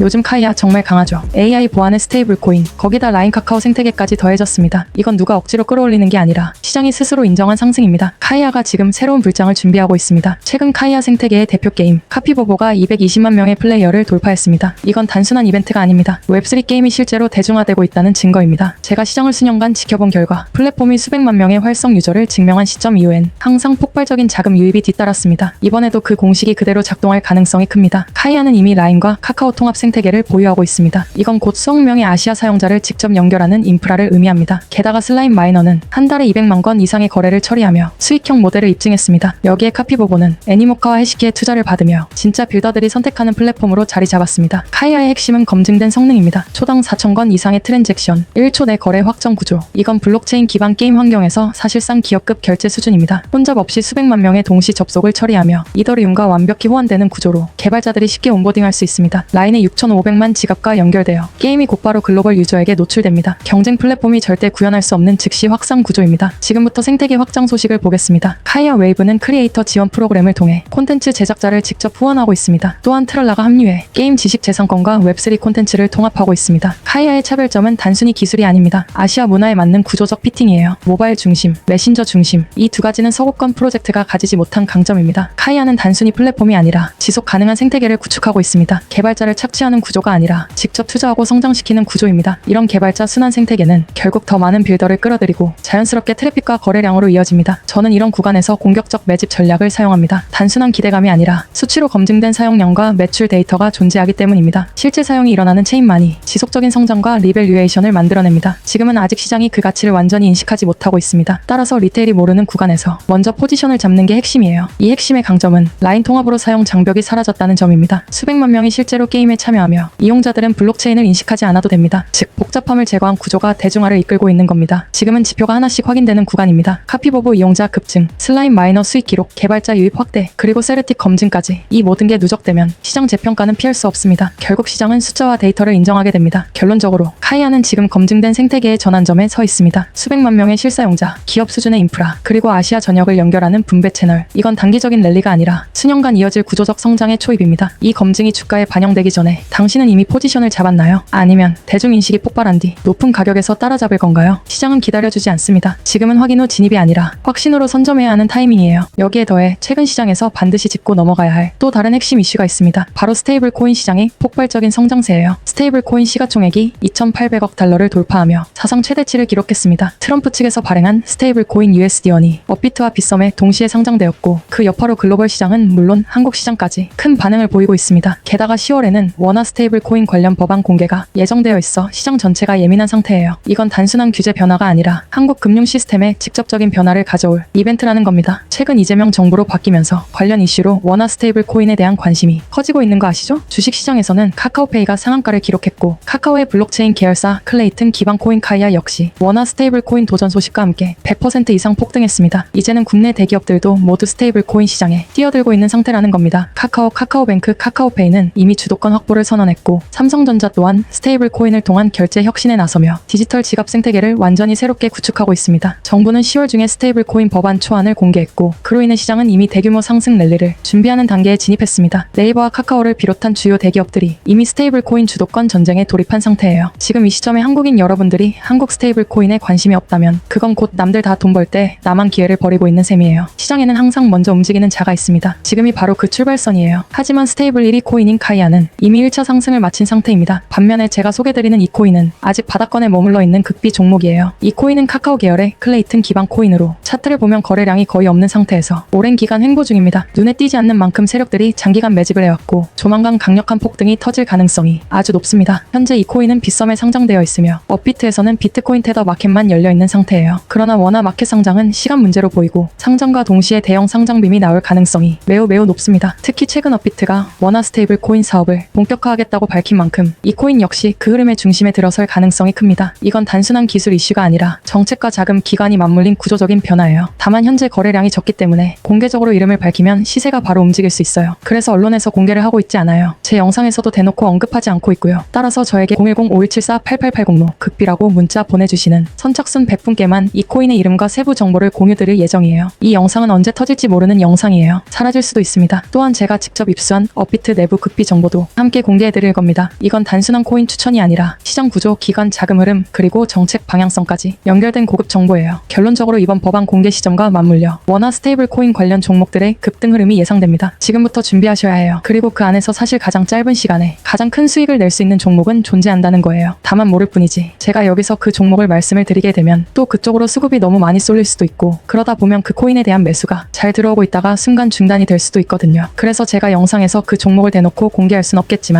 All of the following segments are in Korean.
요즘 카이아 정말 강하죠. AI 보안의 스테이블 코인, 거기다 라인 카카오 생태계까지 더해졌습니다. 이건 누가 억지로 끌어올리는 게 아니라 시장이 스스로 인정한 상승입니다. 카이아가 지금 새로운 불장을 준비하고 있습니다. 최근 카이아 생태계의 대표 게임 카피보보가 220만 명의 플레이어를 돌파했습니다. 이건 단순한 이벤트가 아닙니다. 웹3 게임이 실제로 대중화되고 있다는 증거입니다. 제가 시장을 수년간 지켜본 결과 플랫폼이 수백만 명의 활성 유저를 증명한 시점 이후엔 항상 폭발적인 자금 유입이 뒤따랐습니다. 이번에도 그 공식이 그대로 작동할 가능성이 큽니다. 카이아는 이미 라인과 카카오 통합 생 태계를 보유하고 있습니다. 이건 곧 수억 명의 아시아 사용자를 직접 연결하는 인프라를 의미합니다. 게다가 슬라임 마이너는 한 달에 200만 건 이상의 거래를 처리하며 수익형 모델을 입증했습니다. 여기에 카피보보는 애니모카와 해시키의 투자를 받으며 진짜 빌더들이 선택하는 플랫폼으로 자리 잡았습니다. 카이아의 핵심은 검증된 성능입니다. 초당 4천 건 이상의 트랜잭션, 1초 내 거래 확정 구조. 이건 블록체인 기반 게임 환경에서 사실상 기업급 결제 수준입니다. 혼잡 없이 수백만 명의 동시 접속을 처리하며 이더리움과 완벽히 호환되는 구조로 개발자들이 쉽게 온보딩할 수 있습니다. 라인의 6,500만 지갑과 연결되어 게임이 곧바로 글로벌 유저에게 노출됩니다. 경쟁 플랫폼이 절대 구현할 수 없는 즉시 확산 구조입니다. 지금부터 생태계 확장 소식을 보겠습니다. 카이아 웨이브는 크리에이터 지원 프로그램을 통해 콘텐츠 제작자를 직접 후원하고 있습니다. 또한 트랄라가 합류해 게임 지식 재산권과 웹3 콘텐츠를 통합하고 있습니다. 카이아의 차별점은 단순히 기술이 아닙니다. 아시아 문화에 맞는 구조적 피팅이에요. 모바일 중심, 메신저 중심 이 두 가지는 서구권 프로젝트가 가지지 못한 강점입니다. 카이아는 단순히 플랫폼이 아니라 지속 가능한 생태계를 구축하고 있습니다. 개발자를 착취하는 구조가 아니라 직접 투자하고 성장시키는 구조입니다. 이런 개발자 순환 생태계는 결국 더 많은 빌더를 끌어들이고 자연스럽게 트래픽과 거래량으로 이어집니다. 저는 이런 구간에서 공격적 매집 전략을 사용합니다. 단순한 기대감이 아니라 수치로 검증된 사용량과 매출 데이터가 존재하기 때문입니다. 실제 사용이 일어나는 체인만이 지속적인 성장과 리밸류에이션을 만들어냅니다. 지금은 아직 시장이 그 가치를 완전히 인식하지 못하고 있습니다. 따라서 리테일이 모르는 구간에서 먼저 포지션을 잡는 게 핵심이에요. 이 핵심의 강점은 라인 통합으로 사용 장벽이 사라졌다는 점입니다. 수백만 명이 실제로 게임에 참여 하며 이용자들은 블록체인을 인식하지 않아도 됩니다. 즉 복잡함을 제거한 구조가 대중화를 이끌고 있는 겁니다. 지금은 지표가 하나씩 확인되는 구간입니다. 카피보보 이용자 급증, 슬라임 마이너 수익 기록, 개발자 유입 확대, 그리고 세르틱 검증까지 이 모든 게 누적되면 시장 재평가는 피할 수 없습니다. 결국 시장은 숫자와 데이터를 인정하게 됩니다. 결론적으로 카이아는 지금 검증된 생태계의 전환점에 서 있습니다. 수백만 명의 실사용자, 기업 수준의 인프라, 그리고 아시아 전역을 연결하는 분배 채널. 이건 단기적인 랠리가 아니라 수년간 이어질 구조적 성장의 초입입니다. 이 검증이 주가에 반영되기 전에 당신은 이미 포지션을 잡았나요? 아니면 대중인식이 폭발한 뒤 높은 가격에서 따라잡을 건가요? 시장은 기다려주지 않습니다. 지금은 확인 후 진입이 아니라 확신으로 선점해야 하는 타이밍이에요. 여기에 더해 최근 시장에서 반드시 짚고 넘어가야 할 또 다른 핵심 이슈가 있습니다. 바로 스테이블 코인 시장의 폭발적인 성장세예요. 스테이블 코인 시가총액이 2,800억 달러를 돌파하며 사상 최대치를 기록했습니다. 트럼프 측에서 발행한 스테이블 코인 USD1이 업비트와 빗썸에 동시에 상장되었고 그 여파로 글로벌 시장은 물론 한국 시장까지 큰 반응을 보이고 있습니다. 게다가 10월에는 원화 스테이블 코인 관련 법안 공개가 예정되어 있어 시장 전체가 예민한 상태예요. 이건 단순한 규제 변화가 아니라 한국 금융 시스템에 직접적인 변화를 가져올 이벤트라는 겁니다. 최근 이재명 정부로 바뀌면서 관련 이슈로 원화 스테이블 코인에 대한 관심이 커지고 있는 거 아시죠? 주식 시장에서는 카카오페이가 상한가를 기록했고 카카오의 블록체인 계열사 클레이튼 기반 코인 카이아 역시 원화 스테이블 코인 도전 소식과 함께 100% 이상 폭등했습니다. 이제는 국내 대기업들도 모두 스테이블 코인 시장에 뛰어들고 있는 상태라는 겁니다. 카카오, 카카오뱅크, 카카오페이는 이미 주도권 확보 를 선언했고 삼성전자 또한 스테이블 코인을 통한 결제 혁신에 나서며 디지털 지갑 생태계를 완전히 새롭게 구축하고 있습니다. 정부는 10월 중에 스테이블 코인 법안 초안을 공개했고 그로 인해 시장은 이미 대규모 상승 랠리를 준비하는 단계에 진입했습니다. 네이버와 카카오를 비롯한 주요 대기업들이 이미 스테이블 코인 주도권 전쟁에 돌입한 상태예요. 지금 이 시점에 한국인 여러분들이 한국 스테이블 코인에 관심이 없다면 그건 곧 남들 다 돈 벌 때 나만 기회를 버리고 있는 셈이에요. 시장에는 항상 먼저 움직이는 자가 있습니다. 지금이 바로 그 출발선이에요. 하지만 스테이블 1위 코인인 카이아는 이미 1차 상승을 마친 상태입니다. 반면에 제가 소개드리는 이 코인은 아직 바닥권에 머물러 있는 극비 종목이에요. 이 코인은 카카오 계열의 클레이튼 기반 코인으로 차트를 보면 거래량이 거의 없는 상태에서 오랜 기간 횡보 중입니다. 눈에 띄지 않는 만큼 세력들이 장기간 매집을 해왔고 조만간 강력한 폭등이 터질 가능성이 아주 높습니다. 현재 이 코인은 빗썸에 상장되어 있으며 업비트에서는 비트코인 테더 마켓만 열려 있는 상태예요. 그러나 원화 마켓 상장은 시간 문제로 보이고 상장과 동시에 대형 상장빔이 나올 가능성이 매우 매우 높습니다. 특히 최근 업비트가 원화 스테이블 코인 사업을 본격 화하겠다고 밝힌 만큼 이 코인 역시 그 흐름의 중심에 들어설 가능성이 큽니다. 이건 단순한 기술 이슈가 아니라 정책과 자금 기관이 맞물린 구조적인 변화예요. 다만 현재 거래량이 적기 때문에 공개적으로 이름을 밝히면 시세가 바로 움직일 수 있어요. 그래서 언론에서 공개를 하고 있지 않아요. 제 영상에서도 대놓고 언급하지 않고 있고요. 따라서 저에게 010-5174-8880로 극비라고 문자 보내주시는 선착순 100분께만 이 코인의 이름과 세부 정보를 공유드릴 예정이에요. 이 영상은 언제 터질지 모르는 영상이에요. 사라질 수도 있습니다. 또한 제가 직접 입수한 업비트 내부 극비 정보도 함께 공 개해드릴 겁니다. 이건 단순한 코인 추천이 아니라 시장 구조, 기관 자금 흐름, 그리고 정책 방향성까지 연결된 고급 정보예요. 결론적으로 이번 법안 공개 시점과 맞물려 원화 스테이블 코인 관련 종목들의 급등 흐름이 예상됩니다. 지금부터 준비하셔야 해요. 그리고 그 안에서 사실 가장 짧은 시간에 가장 큰 수익을 낼 수 있는 종목은 존재한다는 거예요. 다만 모를 뿐이지. 제가 여기서 그 종목을 말씀을 드리게 되면 또 그쪽으로 수급이 너무 많이 쏠릴 수도 있고 그러다 보면 그 코인에 대한 매수가 잘 들어오고 있다가 순간 중단이 될 수도 있거든요. 그래서 제가 영상에서 그 종목을 대놓고 공개할 순 없겠지만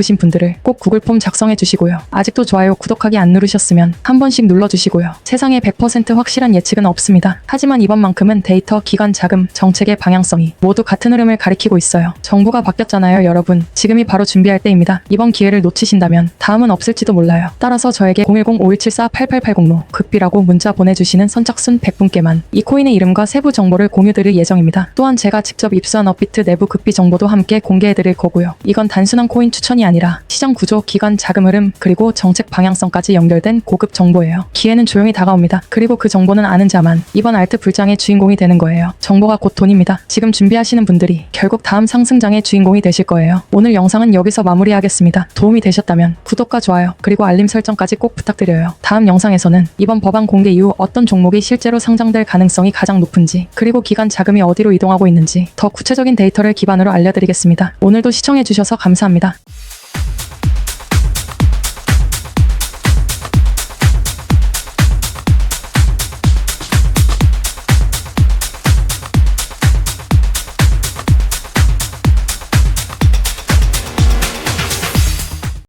으신 분들을 꼭 구글 폼 작성해 주시고요. 아직도 좋아요, 구독하기 안 누르셨으면 한 번씩 눌러 주시고요. 세상에 100% 확실한 예측은 없습니다. 하지만 이번만큼은 데이터, 기관 자금, 정책의 방향성이 모두 같은 흐름을 가리키고 있어요. 정부가 바뀌었잖아요, 여러분. 지금이 바로 준비할 때입니다. 이번 기회를 놓치신다면 다음은 없을지도 몰라요. 따라서 저에게 010-5174-8880로 극비라고 문자 보내주시는 선착순 100분께만 이 코인의 이름과 세부 정보를 공유드릴 예정입니다. 또한 제가 직접 입수한 업비트 내부 극비 정보도 함께 공개해드릴 거고요. 이건 단순한 코인 추천이 아니라 시장 구조, 기관 자금 흐름, 그리고 정책 방향성까지 연결된 고급 정보예요. 기회는 조용히 다가옵니다. 그리고 그 정보는 아는 자만 이번 알트 불장의 주인공이 되는 거예요. 정보가 곧 돈입니다. 지금 준비하시는 분들이 결국 다음 상승장의 주인공이 되실 거예요. 오늘 영상은 여기서 마무리하겠습니다. 도움이 되셨다면 구독과 좋아요, 그리고 알림 설정까지 꼭 부탁드려요. 다음 영상에서는 이번 법안 공개 이후 어떤 종목이 실제로 상장될 가능성이 가장 높은지, 그리고 기관 자금이 어디로 이동하고 있는지 더 구체적인 데이터를 기반으로 알려드리겠습니다. 오늘도 시청해주셔서 감사합니다.